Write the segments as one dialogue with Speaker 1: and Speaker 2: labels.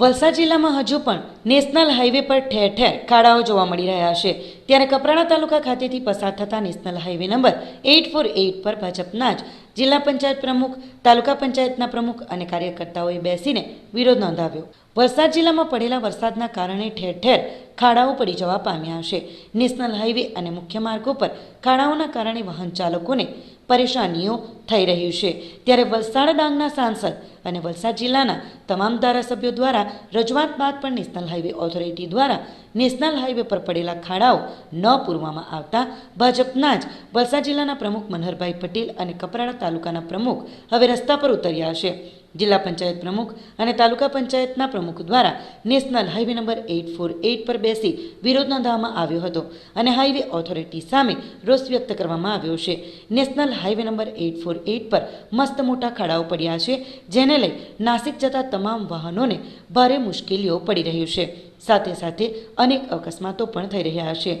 Speaker 1: વલસાડ જિલ્લામાં હજુ પણ નેશનલ હાઈવે પર ઠેર ઠેર ખાડાઓ જોવા મળી રહ્યા છે. ત્યારે કપરાણા તાલુકા ખાતેથી પસાર થતા national highway number eight four eight પર ભાજપના જ જિલ્લા પંચાયત પ્રમુખ, તાલુકા પંચાયતના પ્રમુખ અને કાર્યકર્તાઓએ બેસીને વિરોધ નોંધાવ્યો. વલસાડ જિલ્લામાં પડેલા વરસાદના કારણે ઠેર ઠેર ખાડાઓ પડી જવા પામ્યા છે. નેશનલ હાઈવે અને મુખ્ય માર્ગો પર ખાડાઓના કારણે વાહન ચાલકોને પરેશાનીઓ થઈ રહ્યું છે. ત્યારે વલસાડ ડાંગના સાંસદ અને વલસાડ જિલ્લાના તમામ ધારાસભ્યો દ્વારા રજૂઆત બાદ પણ નેશનલ હાઈવે ઓથોરિટી દ્વારા નેશનલ હાઈવે પર પડેલા ખાડાઓ ન પૂરવામાં આવતા ભાજપના જ વલસાડ જિલ્લાના પ્રમુખ મનહરભાઈ પટેલ અને કપરાડા તાલુકાના પ્રમુખ હવે રસ્તા પર ઉતર્યા છે. જિલ્લા પંચાયત પ્રમુખ અને તાલુકા પંચાયતના પ્રમુખ દ્વારા national highway number eight four eight પર બેસી વિરોધ નોંધાવવામાં આવ્યો હતો અને હાઈવે ઓથોરિટી સામે રોષ વ્યક્ત કરવામાં આવ્યો છે. National highway number eight four eight પર મસ્ત મોટા ખાડાઓ પડ્યા છે, જેને લઈ નાસિક જતા તમામ વાહનોને ભારે મુશ્કેલીઓ પડી રહ્યું છે. સાથે સાથે અનેક અકસ્માતો પણ થઈ રહ્યા છે.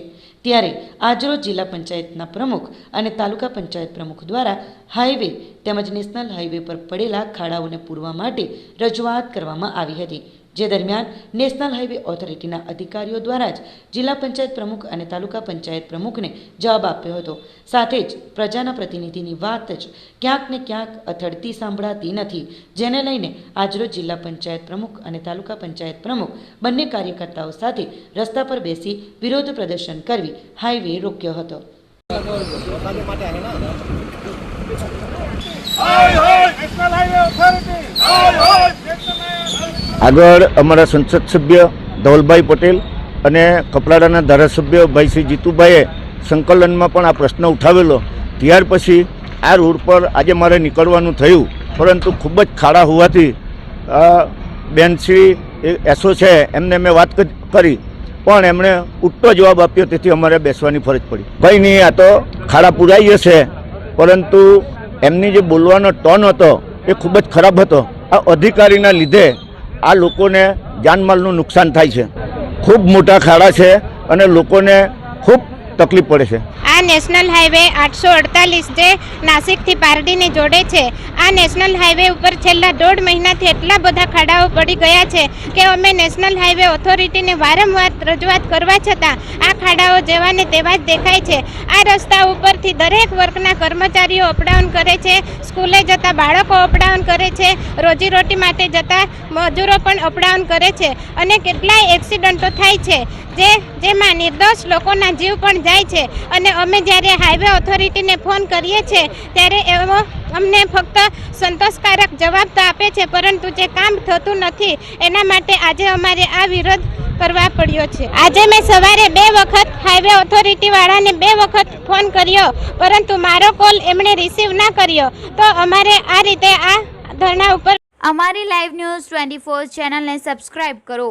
Speaker 1: ત્યારે આજરોજ જિલ્લા પંચાયતના પ્રમુખ અને તાલુકા પંચાયત પ્રમુખ દ્વારા હાઈવે તેમજ નેશનલ હાઈવે પર પડેલા ખાડાઓને પૂરવા માટે રજૂઆત કરવામાં આવી હતી. જે દરમિયાન નેશનલ હાઈવે ઓથોરિટીના અધિકારીઓ દ્વારા જ જિલ્લા પંચાયત પ્રમુખ અને તાલુકા પંચાયત પ્રમુખને જવાબ આપ્યો હતો. સાથે જ પ્રજાના પ્રતિનિધિની વાત જ ક્યાંક ને ક્યાંક અથડતી સાંભળાતી નથી, જેને લઈને આજરોજ જિલ્લા પંચાયત પ્રમુખ અને તાલુકા પંચાયત પ્રમુખ બંને કાર્યકર્તાઓ સાથે રસ્તા પર બેસી વિરોધ પ્રદર્શન કરવી હાઈવે રોક્યો હતો
Speaker 2: નેશનલ હાઈવે ઓથોરિટી નેશનલ
Speaker 3: આગળ અમારા સંસદ સભ્ય ધવલભાઈ પટેલ અને કપરાડાના ધારાસભ્ય ભાઈ શ્રી જીતુભાઈએ સંકલનમાં પણ આ પ્રશ્ન ઉઠાવેલો. ત્યાર પછી આ રોડ પર આજે મારે નીકળવાનું થયું, પરંતુ ખૂબ જ ખાડા હોવાથી બેનશ્રી એસો છે, એમને મેં વાત કરી પણ એમણે ઉઠતો જવાબ આપ્યો, તેથી અમારે બેસવાની ફરજ પડી. ભાઈ, નહીં, આ તો ખાડા પૂરાઈ જશે, પરંતુ એમની જે બોલવાનો ટોન હતો, એ ખૂબ જ ખરાબ હતો. આ અધિકારીના લીધે આ લોકોને જાનમાલનું નુકસાન થાય છે. ખૂબ મોટા ખાડા છે અને લોકોને ખૂબ તકલીફ પડે છે.
Speaker 4: આ નેશનલ હાઈવે આઠસો અડતાલીસ જે નાસિકથી પારડીને જોડે છે. આ નેશનલ હાઈવે ઉપર છેલ્લા દોઢ મહિનાથી એટલા બધા ખાડાઓ પડી ગયા છે કે અમે નેશનલ હાઈવે ઓથોરિટીને વારંવાર રજૂઆત કરવા છતાં આ ખાડાઓ જેવાને તેવા જ દેખાય છે. આ રસ્તા ઉપરથી દરેક વર્ગના કર્મચારીઓ અપડાઉન કરે છે, સ્કૂલે જતા બાળકો અપડાઉન કરે છે, રોજીરોટી માટે જતા મજૂરો પણ અપડાઉન કરે છે અને કેટલાય એક્સિડન્ટો થાય છે. જે, જેમાં નિર્દોષ લોકોના જીવ પણ જાય છે. અને અમે જ્યારે હાઈવે ઓથોરિટીને ફોન કરીએ છીએ, ત્યારે એવો અમને ફક્ત સંતોષકારક જવાબ તો આપે છે, પરંતુ જે કામ થતું નથી, એના માટે આજે અમારે આ વિરોધ કરવા પડ્યો છે. આજે મેં સવારે બે વખત હાઈવે ઓથોરિટી વાળાને બે વખત ફોન કર્યો, પરંતુ મારો કોલ એમણે રિસીવ ના કર્યો. તો અમારે આ રીતે આ ધરણા ઉપર
Speaker 5: અમારી લાઈવ ન્યૂઝ ટ્વેન્ટી ફોર ચેનલને સબસ્ક્રાઈબ કરો.